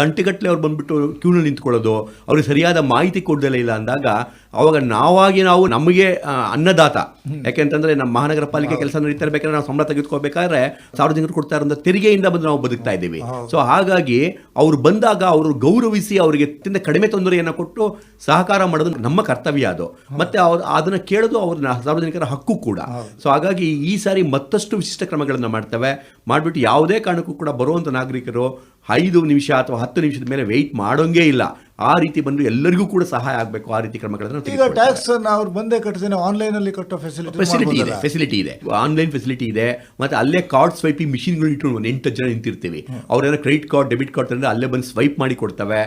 Speaker 3: ಗಂಟೆಗಟ್ಟಲೆ ಅವ್ರು ಬಂದ್ಬಿಟ್ಟು ಕ್ಯೂನಲ್ಲಿ ನಿಂತ್ಕೊಳ್ಳೋದು ಅವ್ರಿಗೆ ಸರಿಯಾದ ಮಾಹಿತಿ ಕೊಡ್ದಲೇ ಇಲ್ಲ ಅಂದಾಗ ಅವಾಗ ನಾವಾಗಿ ನಾವು ನಮಗೆ ಅನ್ನದಾತ. ಯಾಕೆಂತಂದ್ರೆ ನಮ್ಮ ಮಹಾನಗರ ಪಾಲಿಕೆ ಕೆಲಸ ನಡೀತಾ ಇರಬೇಕಾದ್ರೆ ನಾವು ಸಂಬಳ ತೆಗೆದುಕೋಬೇಕಾದ್ರೆ ಸಾರ್ವಜನಿಕರು ಕೊಡ್ತಾ ಇರೋ ತೆರಿಗೆಯಿಂದ ಬಂದು ನಾವು ಬದುಕ್ತಾ ಇದ್ದೀವಿ. ಸೊ ಹಾಗಾಗಿ ಅವರು ಬಂದಾಗ ಅವರು ಗೌರವಿಸಿ ಅವರಿಗೆ ಅತ್ಯಂತ ಕಡಿಮೆ ತೊಂದರೆಯನ್ನು ಕೊಟ್ಟು ಸಹಕಾರ ಮಾಡೋದು ನಮ್ಮ ಕರ್ತವ್ಯ ಅದು. ಮತ್ತೆ ಅವ್ರು ಅದನ್ನು ಕೇಳೋದು ಅವ್ರ ಸಾರ್ವಜನಿಕರ ಹಕ್ಕು ಕೂಡ. ಸೊ ಹಾಗಾಗಿ ಈ ಸಾರಿ ಮತ್ತಷ್ಟು ವಿಶಿಷ್ಟ ಕ್ರಮಗಳನ್ನು ಮಾಡ್ತವೆ. ಮಾಡಿಬಿಟ್ಟು ಯಾವುದೇ ಕಾರಣಕ್ಕೂ ಕೂಡ ಬರುವಂಥ ನಾಗರಿಕರು ಐದು ನಿಮಿಷ ಅಥವಾ ಹತ್ತು ನಿಮಿಷದ ಮೇಲೆ ವೆಯ್ಟ್ ಮಾಡೋಂಗೇ ಇಲ್ಲ. ಆ ರೀತಿ ಬಂದು ಎಲ್ಲರಿಗೂ ಕೂಡ ಸಹಾಯ ಆಗಬೇಕು ಆ ರೀತಿ ಕ್ರಮಗಳನ್ನು
Speaker 2: ಈಗ. ಟ್ಯಾಕ್ಸ್ ಅವ್ರು ಬಂದೇ ಕಟ್ತೇನೆ ಆನ್ಲೈನ್ ಅಲ್ಲಿ ಕಟ್ಟೋ
Speaker 3: ಫೆಸಿಲಿಟಿ
Speaker 2: ಫೆಸಿಲಿಟಿ
Speaker 3: ಇದೆ ಫೆಸಿಲಿಟಿ ಇದೆ. ಆನ್ಲೈನ್ ಫೆಸಿಲಿಟಿ ಇದೆ. ಮತ್ತೆ ಅಲ್ಲೇ ಕಾರ್ಡ್ ಸ್ವೈಪಿಂಗ್ ಮಿಷಿನ್ಗಳು ಇಟ್ಟು ಒಂದು ಎಂಟು ಜನ ನಿಂತಿರ್ತೀವಿ. ಅವರೆಲ್ಲ ಕ್ರೆಡಿಟ್ ಕಾರ್ಡ್ ಡೆಬಿಟ್ ಕಾರ್ಡ್ ತಂದ್ರೆ ಅಲ್ಲೇ ಬಂದು ಸ್ವೈಪ್ ಮಾಡಿ ಕೊಡ್ತವೆ.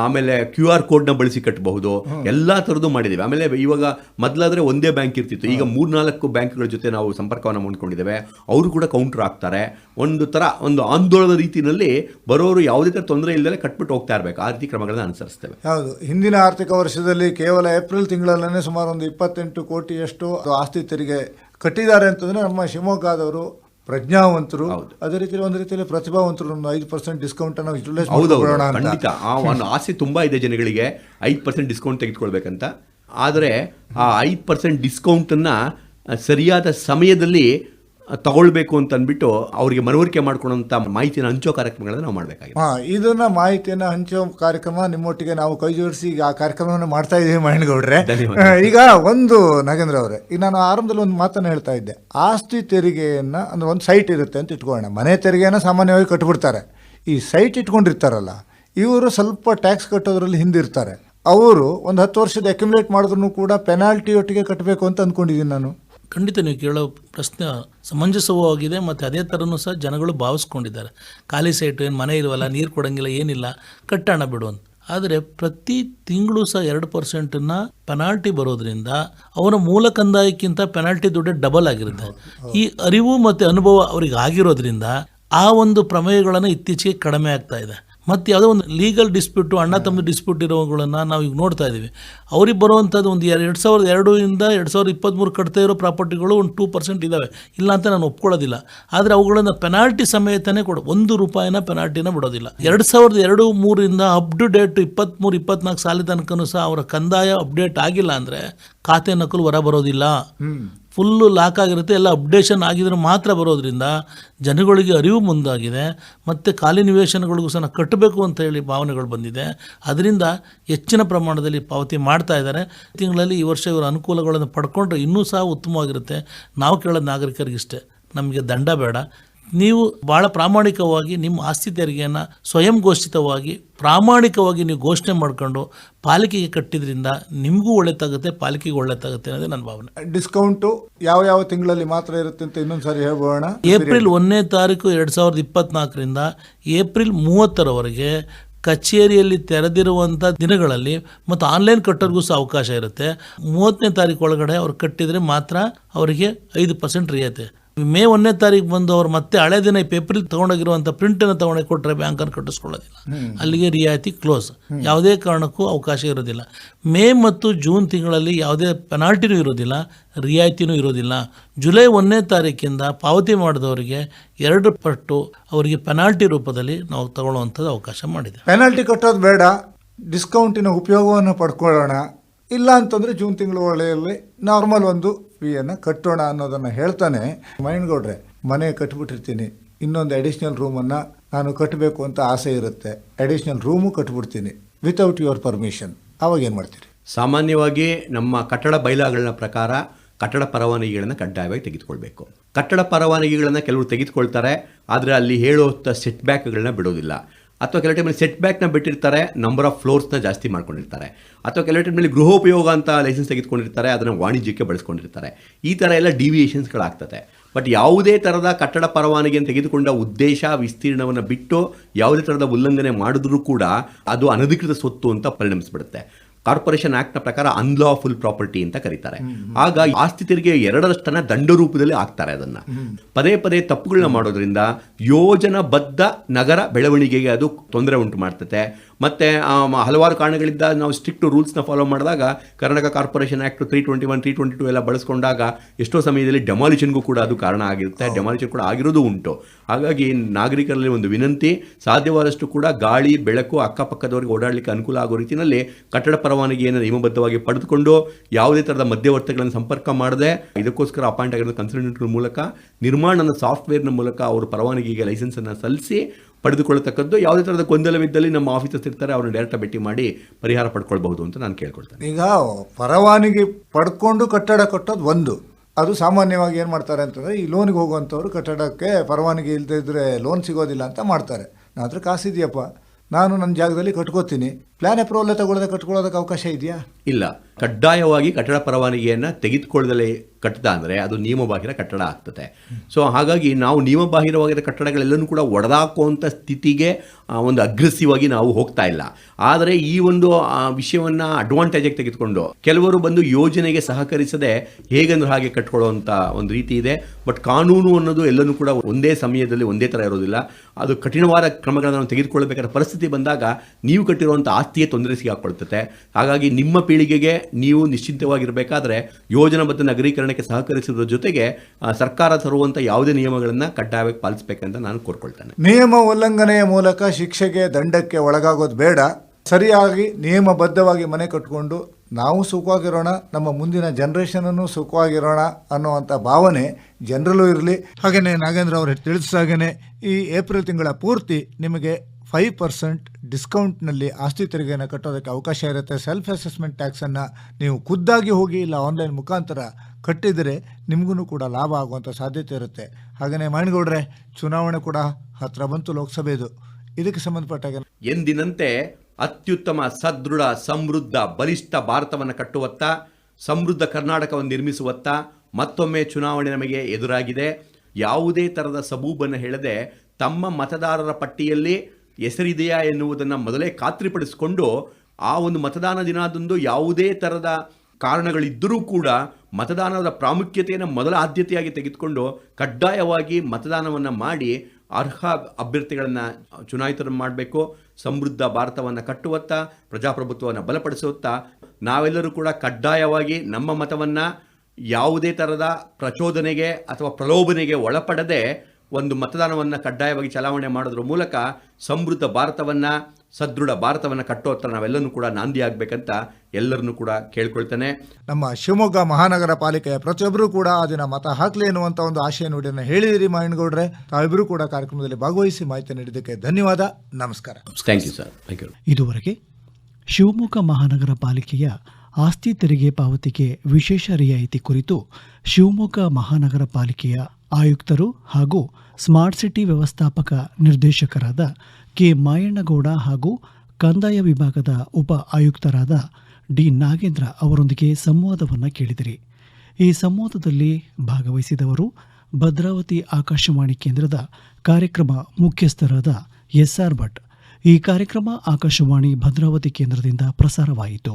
Speaker 3: ಆಮೇಲೆ ಕ್ಯೂ ಆರ್ ಕೋಡ್ನ ಬಳಸಿ ಕಟ್ಟಬಹುದು ಎಲ್ಲಾ ಥರದ್ದು ಮಾಡಿದ್ದೀವಿ. ಆಮೇಲೆ ಇವಾಗ ಮೊದಲಾದ್ರೆ ಒಂದೇ ಬ್ಯಾಂಕ್ ಇರ್ತಿತ್ತು. ಈಗ ಮೂರ್ನಾಲ್ಕು ಬ್ಯಾಂಕ್ಗಳ ಜೊತೆ ನಾವು ಸಂಪರ್ಕವನ್ನು ಮಾಡ್ಕೊಂಡಿದ್ದೇವೆ. ಅವರು ಕೂಡ ಕೌಂಟರ್ ಆಗ್ತಾರೆ. ಒಂದು ತರ ಒಂದು ಆಂದೋಲನ ರೀತಿಯಲ್ಲಿ ಬರೋರು ಯಾವುದೇ ಥರ ತೊಂದರೆ ಇಲ್ಲದೆ ಕಟ್ಬಿಟ್ಟು ಹೋಗ್ತಾ ಇರಬೇಕು. ಆ ರೀತಿ ಕ್ರಮಗಳನ್ನು
Speaker 2: ಹೌದು ಹಿಂದಿನ ಆರ್ಥಿಕ ವರ್ಷದಲ್ಲಿ ಕೇವಲ ಏಪ್ರಿಲ್ ತಿಂಗಳಲ್ಲೇ ಸುಮಾರು ಒಂದು ಇಪ್ಪತ್ತೆಂಟು ಕೋಟಿಯಷ್ಟು ಆಸ್ತಿ ತೆರಿಗೆ ಕಟ್ಟಿದ್ದಾರೆ ಅಂತಂದ್ರೆ ನಮ್ಮ ಶಿವಮೊಗ್ಗದವರು ಪ್ರಜ್ಞಾವಂತರು. ಅದೇ ರೀತಿ ಒಂದು ರೀತಿಯಲ್ಲಿ ಪ್ರತಿಭಾವಂತರು ಒಂದು ಐದು ಪರ್ಸೆಂಟ್ ಡಿಸ್ಕೌಂಟ್
Speaker 3: ಖಂಡಿತ. ಆ ಒಂದು ಆಸೆ ತುಂಬಾ ಇದೆ ಜನಗಳಿಗೆ. ಐದು ಪರ್ಸೆಂಟ್ ಡಿಸ್ಕೌಂಟ್ ತೆಗೆದುಕೊಳ್ಬೇಕಂತ. ಆದರೆ ಆ ಐದು ಪರ್ಸೆಂಟ್ ಡಿಸ್ಕೌಂಟನ್ನು ಸರಿಯಾದ ಸಮಯದಲ್ಲಿ ತಗೊಳ್ಬೇಕು ಅಂತ ಅಂದ್ಬಿಟ್ಟು ಅವರಿಗೆ ಮನವರಿಕೆ ಮಾಡ್ಕೊಳ್ಳೋಂಥ ಮಾಹಿತಿನ ಹಂಚೋ ಕಾರ್ಯಕ್ರಮಗಳನ್ನು ನಾವು ಮಾಡಬೇಕಾಗಿದೆ.
Speaker 2: ಹಾ ಇದನ್ನ ಮಾಹಿತಿಯನ್ನ ಹಂಚೋ ಕಾರ್ಯಕ್ರಮ ನಿಮ್ಮೊಟ್ಟಿಗೆ ನಾವು ಕೈ ಜೋಡಿಸಿ ಈಗ ಆ ಕಾರ್ಯಕ್ರಮವನ್ನು ಮಾಡ್ತಾ ಇದ್ದೀವಿ
Speaker 3: ಧನ್ಯವಾದ.
Speaker 2: ಈಗ ಒಂದು ನಾಗೇಂದ್ರ ಅವರೇ ಈಗ ನಾನು ಆರಂಭದಲ್ಲಿ ಒಂದು ಮಾತನ್ನು ಹೇಳ್ತಾ ಇದ್ದೆ. ಆಸ್ತಿ ತೆರಿಗೆಯನ್ನ ಅಂದ್ರೆ ಒಂದು ಸೈಟ್ ಇರುತ್ತೆ ಅಂತ ಇಟ್ಕೊಳ್ಳೋಣ. ಮನೆ ತೆರಿಗೆಯನ್ನು ಸಾಮಾನ್ಯವಾಗಿ ಕಟ್ಬಿಡ್ತಾರೆ. ಈ ಸೈಟ್ ಇಟ್ಕೊಂಡಿರ್ತಾರಲ್ಲ ಇವರು ಸ್ವಲ್ಪ ಟ್ಯಾಕ್ಸ್ ಕಟ್ಟೋದ್ರಲ್ಲಿ ಹಿಂದಿರ್ತಾರೆ. ಅವರು ಒಂದು ಹತ್ತು ವರ್ಷದ ಅಕ್ಯುಮುಲೇಟ್ ಮಾಡಿದ್ರು ಕೂಡ ಪೆನಾಲ್ಟಿ ಒಟ್ಟಿಗೆ ಕಟ್ಟಬೇಕು ಅಂತ ಅಂದ್ಕೊಂಡಿದ್ದೀನಿ ನಾನು.
Speaker 4: ಖಂಡಿತ ನೀವು ಕೇಳೋ ಪ್ರಶ್ನೆ ಸಮಂಜಸವೂ ಆಗಿದೆ ಮತ್ತು ಅದೇ ಥರನೂ ಸಹ ಜನಗಳು ಭಾವಿಸ್ಕೊಂಡಿದ್ದಾರೆ. ಖಾಲಿ ಸೈಟು ಏನು ಮನೆ ಇಲ್ವಲ್ಲ ನೀರು ಕೊಡೋಂಗಿಲ್ಲ ಏನಿಲ್ಲ ಕಟ್ಟೋಣ ಬಿಡು ಅಂತ. ಆದರೆ ಪ್ರತಿ ತಿಂಗಳು ಸಹ ಎರಡು ಪರ್ಸೆಂಟನ್ನು ಪೆನಾಲ್ಟಿ ಬರೋದ್ರಿಂದ ಅವರ ಮೂಲ ಕಂದಾಯಕ್ಕಿಂತ ಪೆನಾಲ್ಟಿ ದುಡ್ಡು ಡಬಲ್ ಆಗಿರುತ್ತೆ. ಈ ಅರಿವು ಮತ್ತು ಅನುಭವ ಅವ್ರಿಗೆ ಆಗಿರೋದ್ರಿಂದ ಆ ಒಂದು ಪ್ರಮೇಯಗಳನ್ನು ಇತ್ತೀಚೆಗೆ ಕಡಿಮೆ ಆಗ್ತಾ ಇದೆ. ಮತ್ತು ಯಾವುದೋ ಒಂದು ಲೀಗಲ್ ಡಿಸ್ಪ್ಯೂಟು ಅಣ್ಣ ತಮ್ಮ ಡಿಸ್ಪ್ಯೂಟ್ ಇರೋವುಗಳನ್ನು ನಾವು ಈಗ ನೋಡ್ತಾ ಇದ್ದೀವಿ. ಅವ್ರಿಗೆ ಬರುವಂಥದ್ದು ಒಂದು ಎರಡು ಸಾವಿರದ ಎರಡರಿಂದ ಎರಡು ಸಾವಿರದ ಇಪ್ಪತ್ತ್ಮೂರು ಕಟ್ತಾ ಇರೋ ಪ್ರಾಪರ್ಟಿಗಳು ಒಂದು ಟೂ ಪರ್ಸೆಂಟ್ ಇದ್ದಾವೆ ಇಲ್ಲ ಅಂತ ನಾನು ಒಪ್ಕೊಳ್ಳೋದಿಲ್ಲ. ಆದರೆ ಅವುಗಳನ್ನು ಪೆನಾಲ್ಟಿ ಸಮೇತನೇ ಕೊಡು, ಒಂದು ರೂಪಾಯಿನ ಪೆನಾಲ್ಟಿನ ಬಿಡೋದಿಲ್ಲ. ಎರಡು ಸಾವಿರದ ಎರಡು, ಮೂರಿಂದ ಅಪ್ ಟು ಡೇಟ್ ಇಪ್ಪತ್ತ್ಮೂರು ಇಪ್ಪತ್ನಾಲ್ಕು ಸಾಲದ ತನಕನೂ ಸಹ ಅವರ ಕಂದಾಯ ಅಪ್ಡೇಟ್ ಆಗಿಲ್ಲ ಅಂದರೆ ಖಾತೆ ನಕಲು ಹೊರ ಬರೋದಿಲ್ಲ. ಫುಲ್ಲು ಲಾಕ್ ಆಗಿರುತ್ತೆ ಎಲ್ಲ ಅಪ್ಡೇಷನ್ ಆಗಿದ್ರೆ ಮಾತ್ರ ಬರೋದ್ರಿಂದ ಜನಗಳಿಗೆ ಅರಿವು ಮುಂದಾಗಿದೆ. ಮತ್ತು ಖಾಲಿ ನಿವೇಶನಗಳಿಗೂ ಸಹ ಕಟ್ಟಬೇಕು ಅಂತ ಹೇಳಿ ಭಾವನೆಗಳು ಬಂದಿದೆ. ಅದರಿಂದ ಹೆಚ್ಚಿನ ಪ್ರಮಾಣದಲ್ಲಿ ಪಾವತಿ ಮಾಡ್ತಾ ಇದ್ದಾರೆ. ತಿಂಗಳಲ್ಲಿ ಈ ವರ್ಷ ಇವರ ಅನುಕೂಲಗಳನ್ನು ಪಡ್ಕೊಂಡ್ರೆ ಇನ್ನೂ ಸಹ ಉತ್ತಮವಾಗಿರುತ್ತೆ. ನಾವು ಕೇಳೋದು ನಾಗರಿಕರಿಗಿಷ್ಟೇ. ನಮಗೆ ದಂಡ ಬೇಡ. ನೀವು ಬಹಳ ಪ್ರಾಮಾಣಿಕವಾಗಿ ನಿಮ್ಮ ಆಸ್ತಿ ತೆರಿಗೆಯನ್ನು ಸ್ವಯಂ ಘೋಷಿತವಾಗಿ ಪ್ರಾಮಾಣಿಕವಾಗಿ ನೀವು ಘೋಷಣೆ ಮಾಡ್ಕೊಂಡು ಪಾಲಿಕೆಗೆ ಕಟ್ಟಿದ್ರಿಂದ ನಿಮಗೂ ಒಳ್ಳೆತಾಗುತ್ತೆ ಪಾಲಿಕೆಗೆ ಒಳ್ಳೆತಾಗುತ್ತೆ ಅನ್ನೋದೇ ನನ್ನ ಭಾವನೆ.
Speaker 2: ಡಿಸ್ಕೌಂಟು ಯಾವ ಯಾವ ತಿಂಗಳಲ್ಲಿ ಮಾತ್ರ ಇರುತ್ತೆ ಅಂತ ಇನ್ನೊಂದು ಸಾರಿ ಹೇಳ್ಬೋಣ?
Speaker 4: ಏಪ್ರಿಲ್ ಒಂದನೇ ತಾರೀಕು ಎರಡು ಸಾವಿರದ ಇಪ್ಪತ್ನಾಲ್ಕರಿಂದ ಏಪ್ರಿಲ್ ಮೂವತ್ತರವರೆಗೆ ಕಚೇರಿಯಲ್ಲಿ ತೆರೆದಿರುವಂಥ ದಿನಗಳಲ್ಲಿ ಮತ್ತು ಆನ್ಲೈನ್ ಕಟ್ಟೋರಿಗೂ ಸಹ ಅವಕಾಶ ಇರುತ್ತೆ. ಮೂವತ್ತನೇ ತಾರೀಕು ಒಳಗಡೆ ಅವ್ರು ಕಟ್ಟಿದರೆ ಮಾತ್ರ ಅವರಿಗೆ ಐದು ಪರ್ಸೆಂಟ್ ರಿಯಾಯಿತಿ. ಮೇ ಒಂದನೇ ತಾರೀಕು ಬಂದು ಅವ್ರು ಮತ್ತೆ ಹಳೆ ದಿನ ಪೇಪರ್ ತೊಗೊಂಡೋಗಿರುವಂಥ ಪ್ರಿಂಟನ್ನು ತೊಗೊಂಡು ಕೊಟ್ಟರೆ ಬ್ಯಾಂಕನ್ನು ಕಟ್ಟಿಸ್ಕೊಳ್ಳೋದಿಲ್ಲ. ಅಲ್ಲಿಗೆ ರಿಯಾಯಿತಿ ಕ್ಲೋಸ್. ಯಾವುದೇ ಕಾರಣಕ್ಕೂ ಅವಕಾಶ ಇರೋದಿಲ್ಲ. ಮೇ ಮತ್ತು ಜೂನ್ ತಿಂಗಳಲ್ಲಿ ಯಾವುದೇ ಪೆನಾಲ್ಟಿನೂ ಇರೋದಿಲ್ಲ ರಿಯಾಯಿತಿನೂ ಇರೋದಿಲ್ಲ. ಜುಲೈ ಒಂದನೇ ತಾರೀಕಿಂದ ಪಾವತಿ ಮಾಡಿದವರಿಗೆ ಎರಡು ಪಟ್ಟು ಅವರಿಗೆ ಪೆನಾಲ್ಟಿ ರೂಪದಲ್ಲಿ ನಾವು ತಗೊಳ್ಳುವಂಥದ್ದು ಅವಕಾಶ ಮಾಡಿದೆ
Speaker 2: ಪೆನಾಲ್ಟಿ ಕಟ್ಟೋದು ಬೇಡ ಡಿಸ್ಕೌಂಟಿನ ಉಪಯೋಗವನ್ನು ಪಡ್ಕೊಳ್ಳೋಣ. ಇಲ್ಲ ಅಂತಂದರೆ ಜೂನ್ ತಿಂಗಳ ಒಳೆಯಲ್ಲಿ ನಾರ್ಮಲ್ ಒಂದು ಫೀಯನ್ನು ಕಟ್ಟೋಣ ಅನ್ನೋದನ್ನು ಹೇಳ್ತಾನೆ. ಮೈಂಡ್ಗೌಡ್ರೆ ಮನೆ ಕಟ್ಬಿಟ್ಟಿರ್ತೀನಿ. ಇನ್ನೊಂದು ಅಡಿಷ್ನಲ್ ರೂಮನ್ನು ನಾನು ಕಟ್ಟಬೇಕು ಅಂತ ಆಸೆ ಇರುತ್ತೆ. ಅಡಿಷ್ನಲ್ ರೂಮು ಕಟ್ಬಿಡ್ತೀನಿ ವಿತೌಟ್ ಯುವರ್ ಪರ್ಮಿಷನ್ ಅವಾಗ ಏನು ಮಾಡ್ತೀರಿ?
Speaker 3: ಸಾಮಾನ್ಯವಾಗಿ ನಮ್ಮ ಕಟ್ಟಡ ಬೈಲಾಗಳನ್ನ ಪ್ರಕಾರ ಕಟ್ಟಡ ಪರವಾನಗಿಗಳನ್ನು ಕಡ್ಡಾಯವಾಗಿ ತೆಗೆದುಕೊಳ್ಬೇಕು. ಕಟ್ಟಡ ಪರವಾನಗಿಗಳನ್ನು ಕೆಲವರು ತೆಗೆದುಕೊಳ್ತಾರೆ, ಆದರೆ ಅಲ್ಲಿ ಹೇಳುವಂಥ ಸೆಟ್ ಬ್ಯಾಕ್ಗಳನ್ನ ಬಿಡೋದಿಲ್ಲ. ಅಥವಾ ಕೆಲವು ಟೈಮಲ್ಲಿ ಸೆಟ್ ಬ್ಯಾಕ್ನ ಬಿಟ್ಟಿರ್ತಾರೆ ನಂಬರ್ ಆಫ್ ಫ್ಲೋರ್ಸ್ನ ಜಾಸ್ತಿ ಮಾಡ್ಕೊಂಡಿರ್ತಾರೆ. ಅಥವಾ ಕೆಲವು ಟೈಮಲ್ಲಿ ಗೃಹೋಪಯೋಗ ಅಂತ ಲೈಸೆನ್ಸ್ ತೆಗೆದುಕೊಂಡಿರ್ತಾರೆ, ಅದನ್ನು ವಾಣಿಜ್ಯಕ್ಕೆ ಬಳಸ್ಕೊಂಡಿರ್ತಾರೆ. ಈ ಥರ ಎಲ್ಲ ಡಿವಿಯೇಷನ್ಸ್ಗಳಾಗ್ತದೆ ಬಟ್ ಯಾವುದೇ ಥರದ ಕಟ್ಟಡ ಪರವಾನಗಿಯನ್ನು ತೆಗೆದುಕೊಂಡ ಉದ್ದೇಶ, ವಿಸ್ತೀರ್ಣವನ್ನು ಬಿಟ್ಟು ಯಾವುದೇ ಥರದ ಉಲ್ಲಂಘನೆ ಮಾಡಿದ್ರೂ ಕೂಡ ಅದು ಅನಧಿಕೃತ ಸ್ವತ್ತು ಅಂತ ಪರಿಣಮಿಸ್ಬಿಡುತ್ತೆ. ಕಾರ್ಪೊರೇಷನ್ ಆಕ್ಟ್ನ ಪ್ರಕಾರ ಅನ್ಲಾಫುಲ್ ಪ್ರಾಪರ್ಟಿ ಅಂತ ಕರೀತಾರೆ. ಆಗ ಆಸ್ತಿ ತೆರಿಗೆ ಎರಡರಷ್ಟನ್ನ ದಂಡ ರೂಪದಲ್ಲಿ ಆಗ್ತಾರೆ ಅದನ್ನ. ಪದೇ ಪದೇ ತಪ್ಪುಗಳನ್ನ ಮಾಡೋದ್ರಿಂದ ಯೋಜನಾಬದ್ಧ ನಗರ ಬೆಳವಣಿಗೆಗೆ ಅದು ತೊಂದರೆ ಉಂಟು ಮಾಡ್ತತೆ. ಮತ್ತೆ ಆ, ಹಲವಾರು ಕಾರಣಗಳಿಂದ ನಾವು ಸ್ಟ್ರಿಕ್ಟ್ ರೂಲ್ಸ್ನ ಫಾಲೋ ಮಾಡಿದಾಗ Karnataka corporation act three twenty one three twenty two ಎಲ್ಲ ಬಳಸ್ಕೊಂಡಾಗ ಎಷ್ಟೋ ಸಮಯದಲ್ಲಿ ಡೆಮಾಲಿಷನ್ಗೂ ಕೂಡ ಅದು ಕಾರಣ ಆಗಿರುತ್ತೆ. ಡೆಮಾಲಿಷನ್ ಕೂಡ ಆಗಿರೋದು ಉಂಟು. ಹಾಗಾಗಿ ನಾಗರಿಕರಲ್ಲಿ ಒಂದು ವಿನಂತಿ, ಸಾಧ್ಯವಾದಷ್ಟು ಕೂಡ ಗಾಳಿ, ಬೆಳಕು ಅಕ್ಕಪಕ್ಕದವರಿಗೆ ಓಡಾಡಲಿಕ್ಕೆ ಅನುಕೂಲ ಆಗೋ ರೀತಿಯಲ್ಲಿ ಕಟ್ಟಡ ಪರವಾನಗಿಯನ್ನು ನಿಯಮಬದ್ಧವಾಗಿ ಪಡೆದುಕೊಂಡು ಯಾವುದೇ ಥರದ ಮಧ್ಯವರ್ತಿಗಳನ್ನು ಸಂಪರ್ಕ ಮಾಡದೆ ಇದಕ್ಕೋಸ್ಕರ ಅಪಾಯಿಂಟ್ ಆಗಿರೋ ಕನ್ಸಲ್ಟೆಂಟ್ಗಳ ಮೂಲಕ ನಿರ್ಮಾಣದ ಸಾಫ್ಟ್ವೇರ್ನ ಮೂಲಕ ಅವರು ಪರವಾನಗಿಗೆ ಲೈಸೆನ್ಸನ್ನು ಸಲ್ಲಿಸಿ ಪಡೆದುಕೊಳ್ಳತಕ್ಕದ್ದು. ಯಾವುದೇ ಥರದ ಗೊಂದಲವಿದ್ದಲ್ಲಿ ನಮ್ಮ ಆಫೀಸರ್ಸ್ ಇರ್ತಾರೆ, ಅವ್ರನ್ನ ಡೈರೆಕ್ಟ್ ಭೇಟಿ ಮಾಡಿ ಪರಿಹಾರ ಪಡ್ಕೊಳ್ಬಹುದು ಅಂತ ನಾನು ಕೇಳ್ಕೊಳ್ತೇನೆ.
Speaker 2: ಈಗ ಪರವಾನಗಿ ಪಡ್ಕೊಂಡು ಕಟ್ಟಡ ಕಟ್ಟೋದು ಒಂದು. ಅದು ಸಾಮಾನ್ಯವಾಗಿ ಏನು ಮಾಡ್ತಾರೆ ಅಂತಂದರೆ, ಈ ಲೋನಿಗೆ ಹೋಗುವಂಥವ್ರು ಕಟ್ಟಡಕ್ಕೆ ಪರವಾನಗಿ ಇಲ್ಲದೆ ಇದ್ದರೆ ಲೋನ್ ಸಿಗೋದಿಲ್ಲ ಅಂತ ಮಾಡ್ತಾರೆ. ನನ್ನ ಹತ್ರ ಕಾಸಿದೆಯಪ್ಪ. ನಾನು ನನ್ನ ಜಾಗದಲ್ಲಿ ಕಟ್ಕೋತೀನಿ. ಪ್ಲ್ಯಾನ್ ಅಪ್ರೂವಲ್ಲೇ ತಗೊಳ್ಳದೆ ಕಟ್ಕೊಳ್ಳೋದಕ್ಕೆ ಅವಕಾಶ ಇದೆಯಾ?
Speaker 3: ಇಲ್ಲ. ಕಡ್ಡಾಯವಾಗಿ ಕಟ್ಟಡ ಪರವಾನಗಿಯನ್ನು ತೆಗೆದುಕೊಳ್ಳದಲೇ ಕಟ್ಟದ ಅಂದರೆ ಅದು ನಿಯಮಬಾಹಿರ ಕಟ್ಟಡ ಆಗ್ತದೆ. ಸೊ ಹಾಗಾಗಿ ನಾವು ನಿಯಮಬಾಹಿರವಾಗಿರೋ ಕಟ್ಟಡಗಳೆಲ್ಲನೂ ಕೂಡ ಒಡೆದಾಕುವಂಥ ಸ್ಥಿತಿಗೆ ಒಂದು ಅಗ್ರೆಸಿವ್ ಆಗಿ ನಾವು ಹೋಗ್ತಾ ಇಲ್ಲ. ಆದರೆ ಈ ಒಂದು ವಿಷಯವನ್ನು ಅಡ್ವಾಂಟೇಜಾಗಿ ತೆಗೆದುಕೊಂಡು ಕೆಲವರು ಬಂದು ಯೋಜನೆಗೆ ಸಹಕರಿಸದೆ ಹೇಗಂದ್ರೆ ಹಾಗೆ ಕಟ್ಕೊಳ್ಳುವಂಥ ಒಂದು ರೀತಿ ಇದೆ. ಬಟ್ ಕಾನೂನು ಅನ್ನೋದು ಎಲ್ಲನೂ ಕೂಡ ಒಂದೇ ಸಮಯದಲ್ಲಿ ಒಂದೇ ಥರ ಇರೋದಿಲ್ಲ. ಅದು ಕಠಿಣವಾದ ಕ್ರಮಗಳನ್ನು ನಾವು ತೆಗೆದುಕೊಳ್ಳಬೇಕಾದ ಪರಿಸ್ಥಿತಿ ಬಂದಾಗ ನೀವು ಕಟ್ಟಿರುವಂಥ ಆಸ್ತಿಯೇ ತೊಂದರೆ ಸಿಗಾಕೊಳ್ತದೆ. ಹಾಗಾಗಿ ನಿಮ್ಮ ಪೀಳಿಗೆಗೆ ನೀವು ನಿಶ್ಚಿಂತವಾಗಿರಬೇಕಾದ್ರೆ ಯೋಜನಾಬದ್ಧ ನಗರೀಕರಣಕ್ಕೆ ಸಹಕರಿಸುವುದರ ಜೊತೆಗೆ ಸರ್ಕಾರ ತರುವಂಥ ಯಾವುದೇ ನಿಯಮಗಳನ್ನು ಕಡ್ಡಾಯವಾಗಿ ಪಾಲಿಸಬೇಕಂತ ನಾನು ಕೋರ್ಕೊಳ್ತೇನೆ.
Speaker 2: ನಿಯಮ ಉಲ್ಲಂಘನೆಯ ಮೂಲಕ ಶಿಕ್ಷೆಗೆ ದಂಡಕ್ಕೆ ಒಳಗಾಗೋದು ಬೇಡ. ಸರಿಯಾಗಿ ನಿಯಮಬದ್ಧವಾಗಿ ಮನೆ ಕಟ್ಕೊಂಡು ನಾವು ಸುಖವಾಗಿರೋಣ, ನಮ್ಮ ಮುಂದಿನ ಜನ್ರೇಷನನ್ನು ಸುಖವಾಗಿರೋಣ ಅನ್ನುವಂಥ ಭಾವನೆ ಜನರಲ್ಲೂ ಇರಲಿ. ಹಾಗೆಯೇ ನಾಗೇಂದ್ರ ಅವರು ತಿಳಿಸಾಗೇ ಈ ಏಪ್ರಿಲ್ ತಿಂಗಳ ಪೂರ್ತಿ ನಿಮಗೆ ಫೈವ್ ಪರ್ಸೆಂಟ್ ಡಿಸ್ಕೌಂಟ್ನಲ್ಲಿ ಆಸ್ತಿ ತೆರಿಗೆಯನ್ನು ಕಟ್ಟೋದಕ್ಕೆ ಅವಕಾಶ ಇರುತ್ತೆ. ಸೆಲ್ಫ್ ಅಸೆಸ್ಮೆಂಟ್ ಟ್ಯಾಕ್ಸನ್ನು ನೀವು ಖುದ್ದಾಗಿ ಹೋಗಿ ಇಲ್ಲ ಆನ್ಲೈನ್ ಮುಖಾಂತರ ಕಟ್ಟಿದರೆ ನಿಮಗೂ ಕೂಡ ಲಾಭ ಆಗುವಂಥ ಸಾಧ್ಯತೆ ಇರುತ್ತೆ. ಹಾಗೆಯೇ ಮಾಣಿಗೌಡ್ರೆ, ಚುನಾವಣೆ ಕೂಡ ಹತ್ತಿರ ಬಂತು ಲೋಕಸಭೆದು. ಇದಕ್ಕೆ ಸಂಬಂಧಪಟ್ಟಾಗ
Speaker 3: ಎಂದಿನಂತೆ ಅತ್ಯುತ್ತಮ, ಸದೃಢ, ಸಮೃದ್ಧ, ಬಲಿಷ್ಠ ಭಾರತವನ್ನು ಕಟ್ಟುವತ್ತ, ಸಮೃದ್ಧ ಕರ್ನಾಟಕವನ್ನು ನಿರ್ಮಿಸುವತ್ತ ಮತ್ತೊಮ್ಮೆ ಚುನಾವಣೆ ನಮಗೆ ಎದುರಾಗಿದೆ. ಯಾವುದೇ ಥರದ ಸಬೂಬನ್ನು ಹೇಳದೆ ತಮ್ಮ ಮತದಾರರ ಪಟ್ಟಿಯಲ್ಲಿ ಹೆಸರಿದೆಯಾ ಎನ್ನುವುದನ್ನು ಮೊದಲೇ ಖಾತ್ರಿಪಡಿಸಿಕೊಂಡು ಆ ಒಂದು ಮತದಾನ ದಿನದಂದು ಯಾವುದೇ ಥರದ ಕಾರಣಗಳಿದ್ದರೂ ಕೂಡ ಮತದಾನದ ಪ್ರಾಮುಖ್ಯತೆಯನ್ನು ಮೊದಲ ಆದ್ಯತೆಯಾಗಿ ತೆಗೆದುಕೊಂಡು ಕಡ್ಡಾಯವಾಗಿ ಮತದಾನವನ್ನು ಮಾಡಿ ಅರ್ಹ ಅಭ್ಯರ್ಥಿಗಳನ್ನು ಚುನಾಯಿತರನ್ನು ಮಾಡಬೇಕು, ಸಮೃದ್ಧ ಭಾರತವನ್ನು ಕಟ್ಟುವತ್ತ, ಪ್ರಜಾಪ್ರಭುತ್ವವನ್ನು ಬಲಪಡಿಸುವತ್ತ, ನಾವೆಲ್ಲರೂ ಕೂಡ ಕಡ್ಡಾಯವಾಗಿ ನಮ್ಮ ಮತವನ್ನು ಯಾವುದೇ ಥರದ ಪ್ರಚೋದನೆಗೆ ಅಥವಾ ಪ್ರಲೋಭನೆಗೆ ಒಳಪಡದೆ ಒಂದು ಮತದಾನವನ್ನು ಕಡ್ಡಾಯವಾಗಿ ಚಲಾವಣೆ ಮಾಡೋದ್ರ ಮೂಲಕ ಸಮೃದ್ಧ ಭಾರತವನ್ನು ಸದೃಢ ಭಾರತವನ್ನು ಕಟ್ಟೋ ಹತ್ರ ನಾವೆಲ್ಲರೂ ಕೂಡ ನಾಂದಿ ಆಗಬೇಕಂತ ಎಲ್ಲರನ್ನೂ ಕೂಡ ಕೇಳ್ಕೊಳ್ತೇನೆ.
Speaker 2: ನಮ್ಮ ಶಿವಮೊಗ್ಗ ಮಹಾನಗರ ಪಾಲಿಕೆಯ ಪ್ರತಿಯೊಬ್ಬರೂ ಕೂಡ ಆ ದಿನ ಮತ ಹಾಕಲಿ ಎನ್ನುವಂಥ ಒಂದು ಆಶಯ ನುಡಿಯನ್ನು ಹೇಳಿದಿರಿ ಮಾಯಣ್ಗೌಡ್ರೆ ತಾವಿಬ್ಬರು ಕೂಡ ಕಾರ್ಯಕ್ರಮದಲ್ಲಿ ಭಾಗವಹಿಸಿ ಮಾಹಿತಿ ನೀಡಿದ್ದಕ್ಕೆ ಧನ್ಯವಾದ. ನಮಸ್ಕಾರ.
Speaker 3: Thank you sir thank you
Speaker 1: ಇದುವರೆಗೆ ಶಿವಮೊಗ್ಗ ಮಹಾನಗರ ಪಾಲಿಕೆಯ ಆಸ್ತಿ ತೆರಿಗೆ ಪಾವತಿಗೆ ವಿಶೇಷ ರಿಯಾಯಿತಿ ಕುರಿತು ಶಿವಮೊಗ್ಗ ಮಹಾನಗರ ಪಾಲಿಕೆಯ ಆಯುಕ್ತರು ಹಾಗೂ ಸ್ಮಾರ್ಟ್ ಸಿಟಿ ವ್ಯವಸ್ಥಾಪಕ ನಿರ್ದೇಶಕರಾದ ಕೆ ಮಾಯಣ್ಣಗೌಡ ಹಾಗೂ ಕಂದಾಯ ವಿಭಾಗದ ಉಪ ಆಯುಕ್ತರಾದ ಡಿ ನಾಗೇಂದ್ರ ಅವರೊಂದಿಗೆ ಸಂವಾದವನ್ನು ಕೇಳಿದಿರಿ. ಈ ಸಂವಾದದಲ್ಲಿ ಭಾಗವಹಿಸಿದವರು ಭದ್ರಾವತಿ ಆಕಾಶವಾಣಿ ಕೇಂದ್ರದ ಕಾರ್ಯಕ್ರಮ ಮುಖ್ಯಸ್ಥರಾದ ಎಸ್ಆರ್ ಭಟ್. ಈ ಕಾರ್ಯಕ್ರಮ ಆಕಾಶವಾಣಿ ಭದ್ರಾವತಿ ಕೇಂದ್ರದಿಂದ ಪ್ರಸಾರವಾಯಿತು.